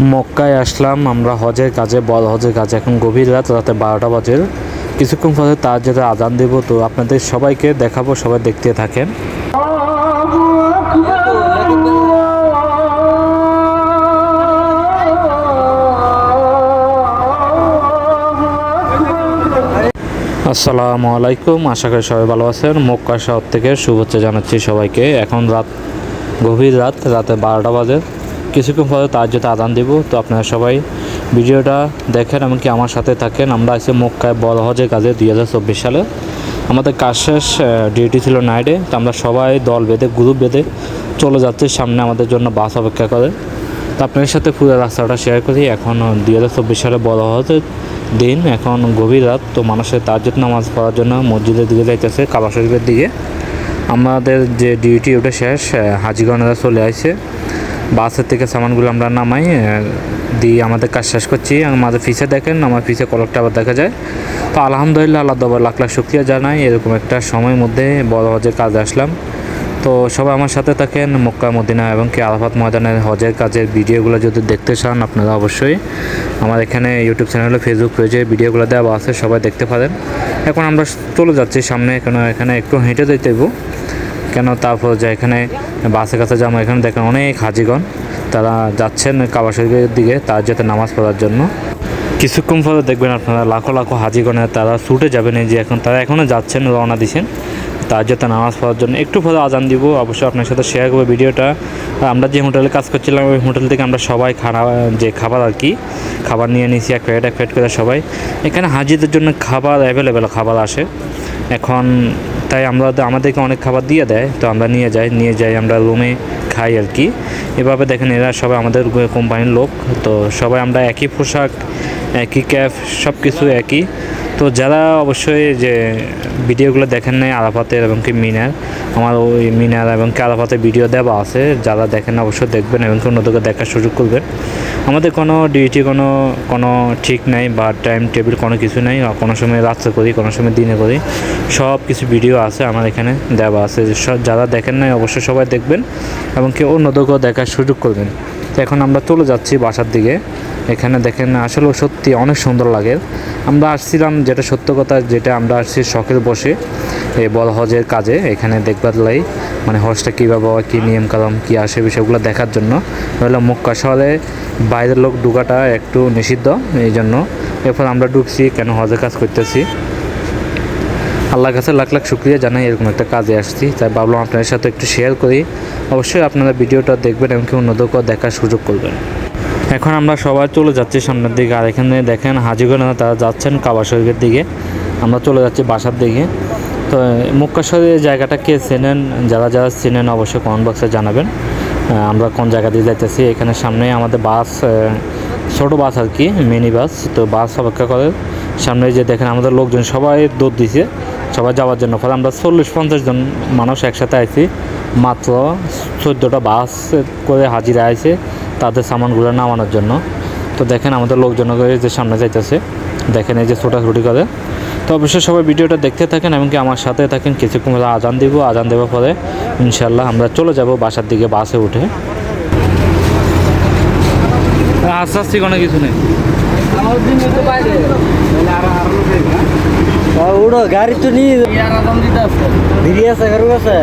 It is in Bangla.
মক্কায় আসলাম, আমরা হজের কাজে, বল হজের কাজে। এখন গভীর রাত, রাতে বারোটা বাজে। কিছুক্ষণ পরে তার যেটা আদান দেব। তো আপনাদের সবাইকে দেখাবো, সবাই দেখতে থাকেন। আসসালামু আলাইকুম, আশা করি সবাই ভালো আছেন। মক্কা শহর থেকে শুভেচ্ছা জানাচ্ছি সবাইকে। এখন রাত, গভীর রাত, রাতে বারোটা বাজে। কিছুক্ষণ পরে তার যেটা আদান দিব। তো আপনারা সবাই ভিডিওটা দেখেন, এমনকি আমার সাথে থাকেন। আমরা আছি মক্কায় বড় হজের কাজে দুই হাজার চব্বিশ সালে। আমাদের কাজ শেষ ডিউটি ছিল নাইটে তো আমরা সবাই দল বেঁধে গ্রুপ বেঁধে চলে যাচ্ছি সামনে আমাদের জন্য বাস অপেক্ষা করে। তো আপনাদের সাথে পুরো রাস্তাটা শেয়ার করি। এখন দুই হাজার চব্বিশ সালে বড় হজের দিন। এখন গভীর রাত। তো মানুষের তাজ্জুদ নামাজ পড়ার জন্য মসজিদের দিকে যাইতেছে, কাবা শরীফের দিকে। আমাদের যে ডিউটি ওটা শেষ হাজিগণেরা চলে আসছে বাসের থেকে সামানগুলো আমরা নামাই দিয়ে আমাদের কাজ শেষ করছি। আমাদের ফিসে দেখেন, আমার ফিসে কলকটা আবার দেখা যায়। তো আলহামদুলিল্লাহ আল্লাহ দবার লাখ লাখ শুক্রিয়া জানাই। এরকম একটা সময়ের মধ্যে বড় হজের কাজ আসলাম। তো সবাই আমার সাথে থাকেন, মক্কা, মদিনা এবং কি আরাফাত ময়দানের হজের কাজের ভিডিওগুলো যদি দেখতে চান, আপনারা অবশ্যই আমার এখানে ইউটিউব চ্যানেলে ফেসবুক পেজে ভিডিওগুলো দেওয়া আছে, সবাই দেখতে পারেন। এখন আমরা চলে যাচ্ছি সামনে কেন এখানে একটু হেঁটে যেতে। কেন তারপর যে এখানে বাসের কাছে যাব এখানে দেখেন অনেক হাজিগণ, তারা যাচ্ছেন কাবা শরীফের দিকে তার যাতে নামাজ পড়ার জন্য। কিছুক্ষণ পরে দেখবেন আপনারা লাখো লাখো হাজিগণের তারা ছুটে যাবেন, এই যে এখন তারা এখনও যাচ্ছেন, রওনা দিচ্ছেন। তার যাতে নামাজ পড়ার জন্য একটু পরে আজান দিব। অবশ্যই আপনার সাথে শেয়ার করব ভিডিওটা। আমরা যে হোটেলে কাজ করছিলাম, ওই হোটেল থেকে আমরা সবাই খানা, যে খাবার আর কি, খাবার নিয়ে নিয়েছি এক প্লেট এক প্লেট করে সবাই। এখানে হাজিদের জন্য খাবার অ্যাভেলেবেল খাবার আসে। এখন তাই আমরা আমাদেরকে অনেক খাবার দিয়ে দেয়, তো আমরা নিয়ে যাই নিয়ে যাই, আমরা রুমে খাই আর কি। এভাবে দেখেন এরা সবাই আমাদের কোম্পানির লোক, তো সবাই আমরা একই পোশাক, একই ক্যাফ সব কিছু একই। তো যারা অবশ্যই যে ভিডিওগুলো দেখেন নাই আরাফাতের এবং কি মিনার, আমার ওই মিনার এবং কি আরাফাতের ভিডিও দেওয়া আছে, যারা দেখেন না অবশ্যই দেখবেন এবং কি অন্যদেরকে দেখার সুযোগ করবেন। আমাদের কোনো ডিউটি কোনো কোনো ঠিক নাই বা টাইম টেবিল কোনো কিছু নেই কোনো সময় রাত্রে করি, কোনো সময় দিনে করি, সব কিছু ভিডিও আছে আমার এখানে দেওয়া আছে। যারা দেখেন নাই অবশ্যই সবাই দেখবেন এবং কি অন্যদেরকেও দেখার সুযোগ করবেন। তো এখন আমরা চলে যাচ্ছি বাসার দিকে। এখানে দেখেন আসলে সত্যি অনেক সুন্দর লাগে। আমরা আসছিলাম যেটা সত্য কথা, যেটা আমরা আসছি শখের বসে এই বড় হজের কাজে। এখানে দেখবার লাই মানে হজটা কীভাবে কী নিয়ম কালাম কী আসে বিষয়গুলো দেখার জন্য। হলো মক্কা শহরে বাইরের লোক ঢুকাটা একটু নিষিদ্ধ এই জন্য এরপর আমরা ঢুকছি, কেন হজের কাজ করতেছি। আল্লাহর কাছে লাখ লাখ শুক্রিয়া জানাই, এরকম একটা কাজে আসছি। তাই ভাবলাম আপনাদের সাথে একটু শেয়ার করি। অবশ্যই আপনারা ভিডিওটা দেখবেন এবং অন্যদেরকেও দেখার সুযোগ করবেন। এখন আমরা সবাই চলে যাচ্ছি সামনের দিকে। আর এখানে দেখেন হাজিগণ তারা যাচ্ছেন কাবা শরীফের দিকে। আমরা চলে যাচ্ছি বাসার দিকে। তো, মুক্কা শরীরের জায়গাটা কে চেনেন? যারা যারা চেনেন অবশ্যই কমেন্ট বক্সে জানাবেন। আমরা কোন জায়গা দিয়ে যাইতেছি? এখানে সামনে আমাদের বাস ছোট বাস আর কি, মিনি বাস। তো বাস অপেক্ষা করে। সামনে যে দেখেন আমাদের লোকজন সবাই দৌড় দিছে। সবাই যাওয়ার জন্য। ফলে আমরা চল্লিশ, পঞ্চাশ জন মানুষ একসাথে আইছি। মাত্র চোদ্দোটা বাস করে হাজিরা আছে তাদের সামানগুলো নামানোর জন্য। তো দেখেন আমাদের লোকজন যে সামনে যাইতেছে। দেখেন এই যে ছোটাছুটি করে। তো অবশ্যই সবাই ভিডিওটা দেখতে থাকেন এমনকি আমার সাথে থাকেন। কিছুক্ষণ আজান দিব। আজান দেওয়ার পরে ইনশাল্লাহ আমরা চলে যাব বাসার দিকে বাসে উঠে। আস্তে আস্তে কোনো কিছু নেই। গাড়ি তো নিয়ে আছে। আছে?